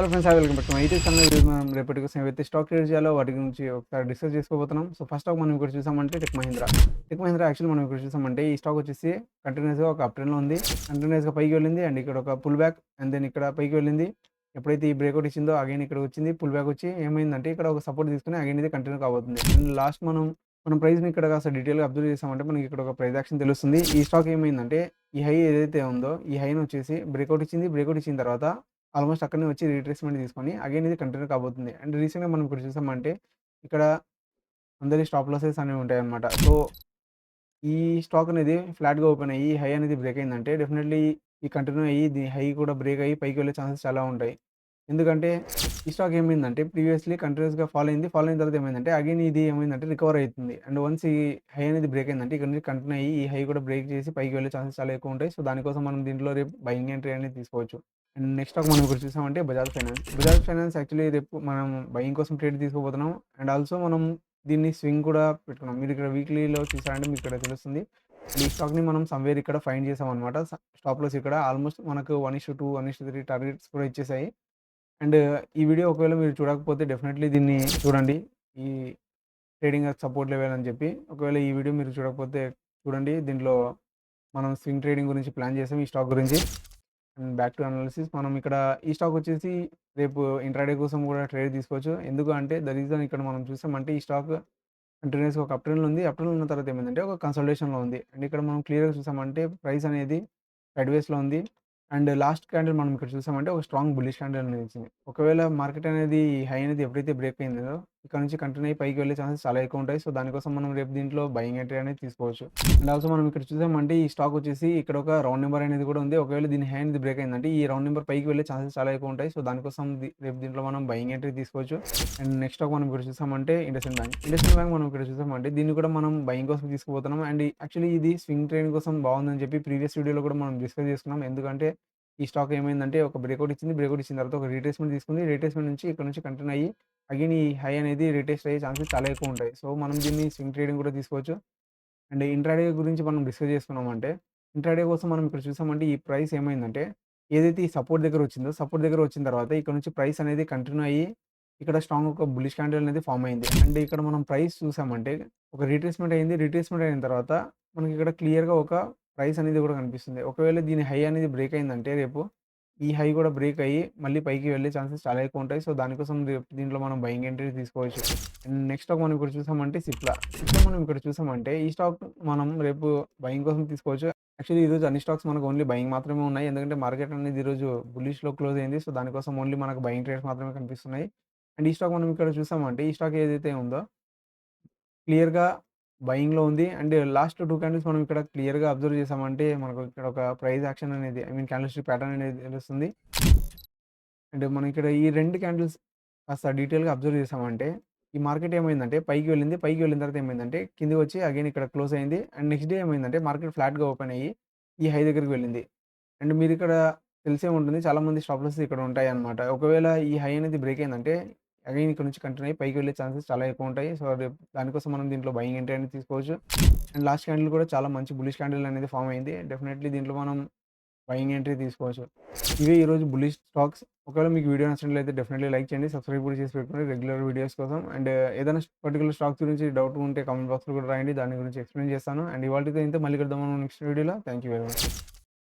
Hello friends welcome back to my YouTube channel ఈరోజు మనం రేపటి కోసం ఏవైతే స్టాక్ ట్రేడ్ చేయాలో వాటి గురించి ఒకసారి డిస్కస్ చేసుకోబోతున్నాం. సో ఫస్ట్ స్టాక్ మనం ఇక్కడ చూసామంటే tech Mahindra tech Mahindra actual మనం ఇక్కడ చూసామంటే ఈ స్టాక్ వచ్చేసి కంటిన్యూస్గా ఒక అప్ ట్రెండ్లో ఉంది. కంటిన్యూస్గా పైకి వెళ్ళింది అండ్ ఇక్కడ ఒక పుల్ బ్యాక్ అండ్ దెన్ ఇక్కడ పైకి వెళ్ళింది. ఎప్పుడైతే ఈ బ్రేక్అవుట్ ఇచ్చిందో అగైన్ ఇక్కడ వచ్చింది పుల్ బ్యాక్ వచ్చి ఏమైందంటే ఇక్కడ ఒక సపోర్ట్ తీసుకుని అగైన్ ఇది కంటిన్యూ కాబోతుంది. అండ్ లాస్ట్ మనం మనం ప్రైస్ని ఇక్కడ కాస్త డీటెయిల్గా అబ్జర్వ్ చేసామంటే మనకి ఇక్కడ ఒక ప్రైస్ యాక్షన్ తెలుస్తుంది. ఈ స్టాక్ ఏమైందంటే ఈ హై ఏదైతే ఉందో ఈ హైని వచ్చేసి బ్రేక్అవుట్ ఇచ్చింది. బ్రేక్అవుట్ ఇచ్చిన తర్వాత ఆల్మోస్ట్ అక్కడనే వచ్చి రీట్రేస్మెంట్ తీసుకొని అగైన్ ఇది కంటిన్యూ కాబోతుంది. అండ్ రీసెంట్గా మనం ఇప్పుడు చూసామంటే ఇక్కడ అందరి స్టాప్ లాసెస్ అనేవి ఉంటాయి అనమాట సో ఈ స్టాక్ అనేది ఫ్లాట్గా ఓపెన్ అయ్యి హై అనేది బ్రేక్ అయిందంటే డెఫినెట్లీ ఈ కంటిన్యూ అయ్యి దీని హై కూడా బ్రేక్ అయ్యి పైకి వెళ్ళే ఛాన్సెస్ చాలా ఉంటాయి. ఎందుకంటే ఈ స్టాక్ ఏమైందంటే ప్రీవియస్లీ కంటిన్యూస్గా ఫాలో అయింది. ఫాలో అయిన తర్వాత ఏమైందంటే అగైన్ ఇది ఏమైందంటే రికవర్ అవుతుంది. అండ్ వన్స్ ఈ హై అనేది బ్రేక్ అయిందంటే ఇక్కడ నుంచి కంటిన్యూ అయ్యి ఈ హై కూడా బ్రేక్ చేసి పైకి వెళ్ళే ఛాన్సెస్ చాలా ఎక్కువ ఉంటాయి. సో దానికోసం మనం దీంట్లో రేపు బయింగ్ ఎంట్రీ అనేది తీసుకోవచ్చు. అండ్ నెక్స్ట్ స్టాక్ మనం ఇప్పుడు చూసామంటే Bajaj finance. Bajaj finance actually రేపు మనం బయింగ్ కోసం ట్రేడ్ తీసుకోబోతున్నాం. అండ్ ఆల్సో మనం దీన్ని స్వింగ్ కూడా పెట్టుకున్నాం. మీరు ఇక్కడ వీక్లీలో చూసారంటే మీకు ఇక్కడ తెలుస్తుంది. అండ్ ఈ స్టాక్ని మనం సమ్వేర్ ఇక్కడ ఫైండ్ చేసాం అనమాట స్టాప్ లాస్ ఇక్కడ ఆల్మోస్ట్ మనకు one ish two one ish three targets కూడా ఇచ్చేసాయి. అండ్ ఈ వీడియో ఒకవేళ మీరు చూడకపోతే డెఫినెట్లీ దీన్ని చూడండి. ఈ ట్రేడింగ్ సపోర్ట్ లెవెల్ అని చెప్పి. ఒకవేళ ఈ వీడియో మీరు చూడకపోతే చూడండి. దీంట్లో మనం స్వింగ్ ట్రేడింగ్ గురించి ప్లాన్ చేసాం ఈ స్టాక్ గురించి. బ్యాక్ టు అనాలిసిస్ మనం ఇక్కడ ఈ స్టాక్ వచ్చేసి రేపు ఇంట్రాడే కోసం కూడా ట్రేడ్ తీసుకోవచ్చు. ఎందుకు అంటే ద రీజన్ ఇక్కడ మనం చూసామంటే ఈ స్టాక్ కంటిన్యూస్గా ఒక అప్ట్రెండ్లో ఉంది. అప్టెన్లో ఉన్న తర్వాత ఏమైందంటే ఒక కన్సల్టేషన్లో ఉంది. అండ్ ఇక్కడ మనం క్లియర్గా చూసామంటే ప్రైస్ అనేది సైడ్వేస్లో ఉంది. అండ్ లాస్ట్ క్యాండిల్ మనం ఇక్కడ చూసామంటే ఒక స్ట్రాంగ్ బుల్లిష్ క్యాండిల్ అనేది వచ్చింది. ఒకవేళ మార్కెట్ అనేది హై అనేది ఎప్పుడైతే బ్రేక్ అయిందో ఇక్కడ నుంచి కంటిన్యూ అయ్యి పైకి వెళ్ళే ఛాన్సెస్ చాలా ఎక్కువ ఉంటాయి. సో దానికోసం మనం రేపు దీంట్లో బయింగ్ ఎంట్రీ అనేది తీసుకోవచ్చు. అండ్ ఆల్సో మనం ఇక్కడ చూసామంటే ఈ స్టాక్ వచ్చేసి ఇక్కడ ఒక రౌండ్ నెంబర్ అనేది కూడా ఉంది. ఒకవేళ దీని హ్యాండ్ బ్రేక్ అయిందంటే ఈ రౌండ్ నెంబర్ పైకి వెళ్ళే ఛాన్సెస్ చాలా ఎక్కువ ఉంటాయి. సో దానికోసం రేపు దీంట్లో మనం బయింగ్ ఎంట్రీ తీసుకోవచ్చు. అండ్ నెక్స్ట్ స్టాక్ మనం ఇక్కడ చూసామంటే ఇండస్ఇండ్ బ్యాంక్ ఇండస్ఇండ్ బ్యాంక్ మనం ఇక్కడ చూసామంటే దీన్ని కూడా మనం బయింగ్ కోసం తీసుకుపోతున్నాం. అండ్ యాక్చువల్లీ ఇది స్వింగ్ ట్రైన్ కోసం బాగుందని చెప్పి ప్రీవియస్ వీడియోలో కూడా మనం డిస్కస్ చేసుకున్నాం. ఎందుకంటే ఈ స్టాక్ ఏమైందంటే ఒక బ్రేక్అవుట్ ఇచ్చింది. బ్రేక్అవుట్ ఇచ్చిన తర్వాత ఒక రీటేస్మెంట్ తీసుకుంది. రీటేస్మెంట్ నుంచి ఇక్కడ నుంచి కంటిన్యూ అయ్యి అగైన్ ఈ హై అనేది రీటెస్ట్ అయ్యే ఛాన్సెస్ చాలా ఎక్కువ ఉంటాయి. సో మనం దీన్ని స్వింగ్ ట్రేడింగ్ కూడా తీసుకోవచ్చు. అండ్ ఇంట్రాడే గురించి మనం డిస్కస్ చేసుకున్నామంటే ఇంట్రాడే కోసం మనం ఇక్కడ చూసామంటే ఈ ప్రైస్ ఏమైందంటే ఏదైతే ఈ సపోర్ట్ దగ్గర వచ్చిందో సపోర్ట్ దగ్గర వచ్చిన తర్వాత ఇక్కడ నుంచి ప్రైస్ అనేది కంటిన్యూ అయ్యి ఇక్కడ స్ట్రాంగ్ ఒక బులిష్ క్యాండిల్ అనేది ఫామ్ అయింది. అండ్ ఇక్కడ మనం ప్రైస్ చూసామంటే ఒక రీట్రేస్మెంట్ అయింది. రీట్రేస్మెంట్ అయిన తర్వాత మనకి ఇక్కడ క్లియర్గా ఒక ప్రైస్ అనేది కూడా కనిపిస్తుంది. ఒకవేళ దీని హై అనేది బ్రేక్ అయిందంటే రేపు ఈ హై కూడా బ్రేక్ అయ్యి మళ్ళీ పైకి వెళ్ళే ఛాన్సెస్ చాలా ఎక్కువ ఉంటాయి. సో దానికోసం రేపు దీంట్లో మనం బయింగ్ ఎంట్రీ తీసుకోవచ్చు. అండ్ నెక్స్ట్ స్టాక్ మనం ఇక్కడ చూసామంటే సిప్లా. సిప్లా మనం ఇక్కడ చూసామంటే ఈ స్టాక్ మనం రేపు బయింగ్ కోసం తీసుకోవచ్చు. యాక్చువల్లీ ఈరోజు అన్ని స్టాక్స్ మనకు ఓన్లీ బయింగ్ మాత్రమే ఉన్నాయి. ఎందుకంటే మార్కెట్ అనేది ఈరోజు బుల్లిష్లో క్లోజ్ అయింది. సో దానికోసం ఓన్లీ మనకు బయింగ్ ట్రేడ్స్ మాత్రమే కనిపిస్తున్నాయి. అండ్ ఈ స్టాక్ మనం ఇక్కడ చూసామంటే ఈ స్టాక్ ఏదైతే ఉందో క్లియర్గా బయింగ్లో ఉంది. అండ్ లాస్ట్ టూ క్యాండిల్స్ మనం ఇక్కడ క్లియర్గా అబ్జర్వ్ చేసామంటే మనకు ఇక్కడ ఒక ప్రైస్ యాక్షన్ అనేది ఐ మీన్ క్యాండిల్ ప్యాటర్న్ అనేది తెలుస్తుంది. అండ్ మనం ఇక్కడ ఈ రెండు క్యాండిల్స్ కాస్త డీటెయిల్గా అబ్జర్వ్ చేసామంటే ఈ మార్కెట్ ఏమైందంటే పైకి వెళ్ళింది పైకి వెళ్ళిన తర్వాత ఏమైందంటే కింది వచ్చి అగైన్ ఇక్కడ క్లోజ్ అయింది. అండ్ నెక్స్ట్ డే ఏమైందంటే మార్కెట్ ఫ్లాట్గా ఓపెన్ అయ్యి ఈ హై దగ్గరికి వెళ్ళింది. అండ్ మీరు ఇక్కడ తెలిసే ఉంటుంది చాలా మంది స్టాప్ ఇక్కడ ఉంటాయి అనమాట ఒకవేళ ఈ హై అనేది బ్రేక్ అయిందంటే అగైన్ ఇక్కడ నుంచి కంటిన్యూ అయ్యి పైకి వెళ్ళే ఛాన్సెస్ చాలా ఎక్కువ ఉంటాయి. సో రేపు దానికోసం మనం దీంట్లో బయింగ్ ఎంట్రీ అనేది తీసుకోవచ్చు. అండ్ లాస్ట్ క్యాండిల్ కూడా చాలా మంచి బులిష్ క్యాండిల్ అనేది ఫామ్ అయింది. డెఫినెట్లీ దీంట్లో మనం బయింగ్ ఎంట్రీ తీసుకోవచ్చు. ఇవే ఈరోజు బులిష్ స్టాక్స్ ఒకవేళ మీకు వీడియో నచ్చినట్లయితే డెఫినెట్లీ లైక్ చేయండి. సబ్స్క్రైబ్ కూడా చేసి పెట్టుకోండి రెగ్యులర్ వీడియోస్ కోసం. అండ్ ఏదైనా పర్టికులర్ స్టాక్స్ గురించి డౌట్ ఉంటే కామెంట్ బాక్స్లో కూడా రాయండి. దాని గురించి ఎక్స్ప్లెయిన్ చేస్తాను. అండ్ ఇవాళతో ఇంత. మళ్ళీ కలుద్దాం నెక్స్ట్ వీడియోలో థ్యాంక్ యూ వెరీ మచ్